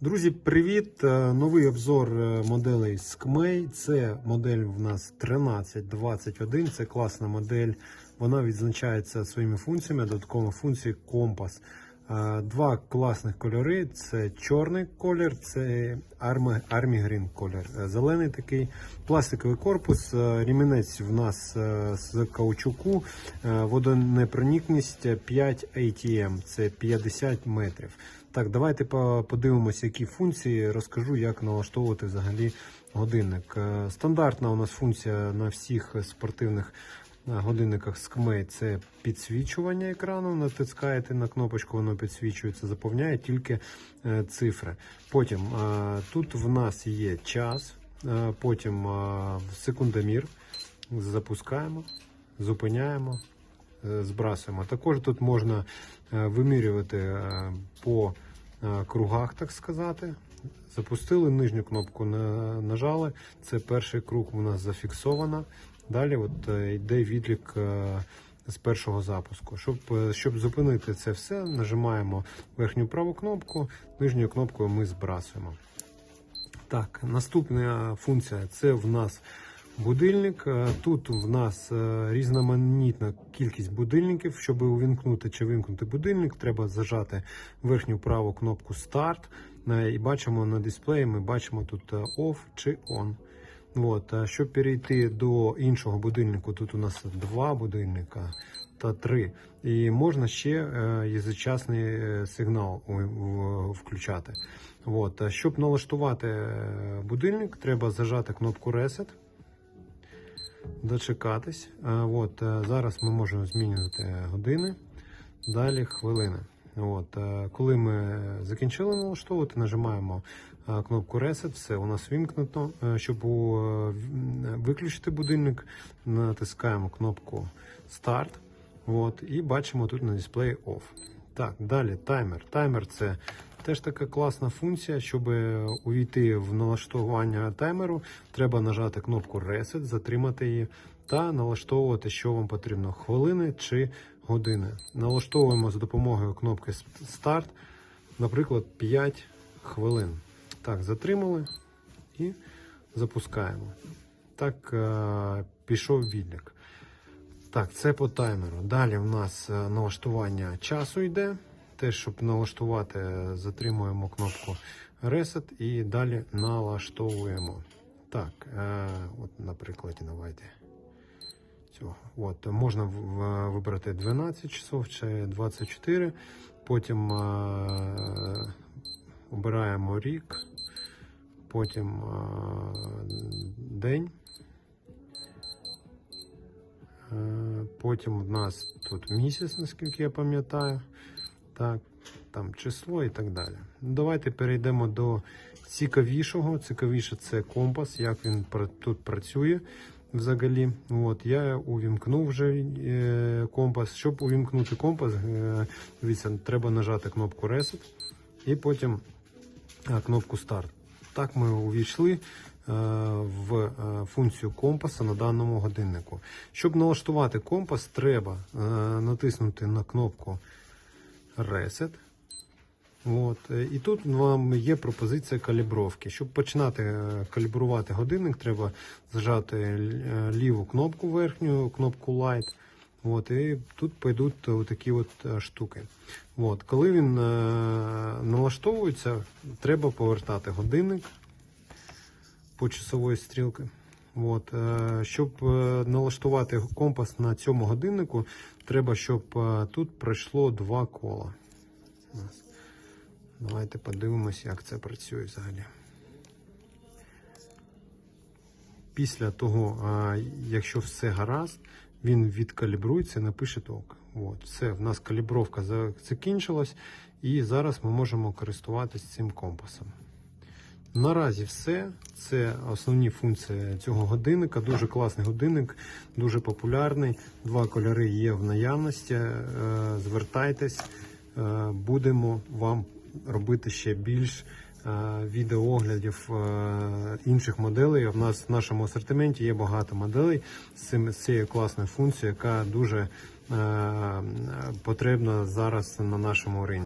Друзі, привіт! Е, Новий обзор е, моделей Skmei. Це модель в нас 1321. Це класна модель. Вона відзначається своїми функціями, додатковими функції компас. Е, Два класних кольори: це чорний колір, це Army, Army Green колір. Е, Зелений такий пластиковий корпус. е, Рімінець в нас з каучуку, водонепроникність 5 ATM, це 50 метрів. Так, давайте подивимося, які функції. Розкажу, як налаштовувати взагалі годинник. Стандартна у нас функція на всіх спортивних е, годинниках Skmei – це підсвічування екрану. Натискаєте на кнопочку, воно підсвічується, заповняє тільки е, цифри. Потім е, тут в нас є час, е, потім секундомір. Запускаємо, зупиняємо збрасуємо. Також тут можна вимірювати по кругах, так сказати. Запустили нижню кнопку, нажали. Це перший круг у нас зафіксовано. Далі от е, йде відлік е, з першого запуску. Щоб, е, щоб зупинити це все, нажимаємо верхню праву кнопку, нижньою кнопкою ми збрасуємо. Так, наступна функція це в нас будильник. Тут в нас різноманітна кількість будильників. Щоб увімкнути чи вимкнути будильник, треба зажати верхню праву кнопку Старт. Е, І бачимо на дисплеї, ми бачимо тут е, Off чи On. От, е, щоб перейти до іншого будильнику, тут у нас два будильника та три. І можна ще язичасний сигнал включати. От, щоб налаштувати будильник, треба зажати кнопку Reset, дочекатись. От, зараз ми можемо змінювати години, далі хвилини. От, е, коли ми закінчили налаштовувати, нажимаємо е, кнопку Reset, все у нас вімкнуто. Е, Щоб виключити будильник, натискаємо кнопку Start. От, і бачимо тут на дисплеї Off. Так, далі таймер. Таймер це теж така класна функція. Щоб увійти в налаштування таймеру, треба нажати кнопку Reset, затримати її та налаштовувати, що вам потрібно: хвилини чи години. Налаштовуємо за допомогою кнопки Start, наприклад, 5 хвилин. Так, затримали і запускаємо. Так, е, пішов відлік. Так, це по таймеру. Далі в нас е, налаштування часу йде. Теж, щоб налаштувати, е, затримуємо кнопку Reset і далі налаштовуємо. Так, от на прикладі давайте. Цього. От, можна вибрати 12 часов чи 24. Потім е, обираємо рік, потім е, день. Е, Потім у нас тут місяць, наскільки я пам'ятаю. Так, там число і так далі. Давайте перейдемо до цікавішого. Цікавіше це компас, як він тут працює взагалі. От, я увімкнув вже е, компас. Щоб увімкнути компас, е, дивіться, треба нажати кнопку Reset і потім е, кнопку Start. Так ми увійшли е, в е, функцію компаса на даному годиннику. Щоб налаштувати компас, треба е, натиснути на кнопку Reset. От. е, І тут вам є пропозиція калібровки. Щоб починати е, калібрувати годинник, треба зажати е, ліву кнопку верхню, кнопку Light. От, і тут пойдуть такі от штуки. От, коли він налаштовується, треба повертати годинник по часової стрілки. От, щоб налаштувати компас на цьому годиннику, треба, щоб тут пройшло два кола. Давайте подивимося, як це працює взагалі. Після того, якщо все гаразд, він відкалібрується, і напише ток. От, все, в нас калібровка закінчилась, і зараз ми можемо користуватися цим компасом. Наразі все. Це основні функції цього годинника. Дуже класний годинник, дуже популярний. Два кольори є в наявності. Е, Звертайтесь, Е, будемо вам робити ще більш е, відеооглядів е, інших моделей. В нас в нашому асортименті є багато моделей з цією класною функцією, яка дуже е, потрібна зараз на нашому ринку.